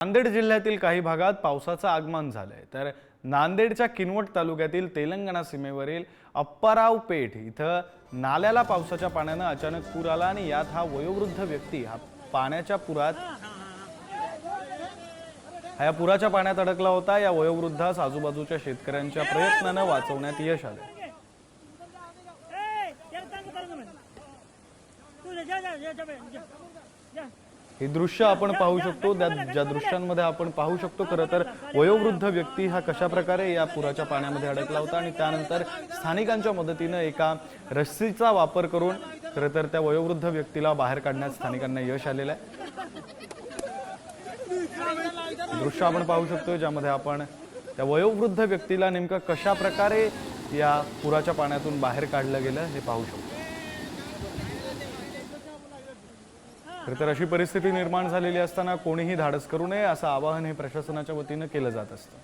नांदेड जिल्ह्यातील काही भागात पावसाचं आगमन झालंय. तर नांदेडच्या किनवट तालुक्यातील तेलंगणा सीमेवरील अप्पाराव पेठ इथं नाल्याला पावसाच्या पाण्यानं अचानक पूर आला आणि यात हा वयोवृद्ध व्यक्ती हा पाण्याच्या पुरात हा या पुराच्या पाण्यात अडकला होता. या वयोवृद्धास आजूबाजूच्या शेतकऱ्यांच्या प्रयत्नानं वाचवण्यात यश आलं हे दृश्य आपण पाहू शकतो. त्या ज्या दृश्यांमध्ये आपण पाहू शकतो खरं तर वयोवृद्ध व्यक्ती हा कशा प्रकारे या पुराच्या पाण्यामध्ये अडकला होता आणि त्यानंतर स्थानिकांच्या मदतीनं एका रस्सीचा वापर करून खरं तर त्या वयोवृद्ध व्यक्तीला बाहेर काढण्यात स्थानिकांना यश आलेलं आहे. दृश्य आपण पाहू शकतो ज्यामध्ये आपण त्या वयोवृद्ध व्यक्तीला नेमकं कशा प्रकारे या पुराच्या पाण्यातून बाहेर काढलं गेलं हे पाहू शकतो. तर अशी परिस्थिती निर्माण झालेली असताना कोणीही धाडस करू नये असं आवाहन हे प्रशासनाच्या वतीनं केलं जात असतं.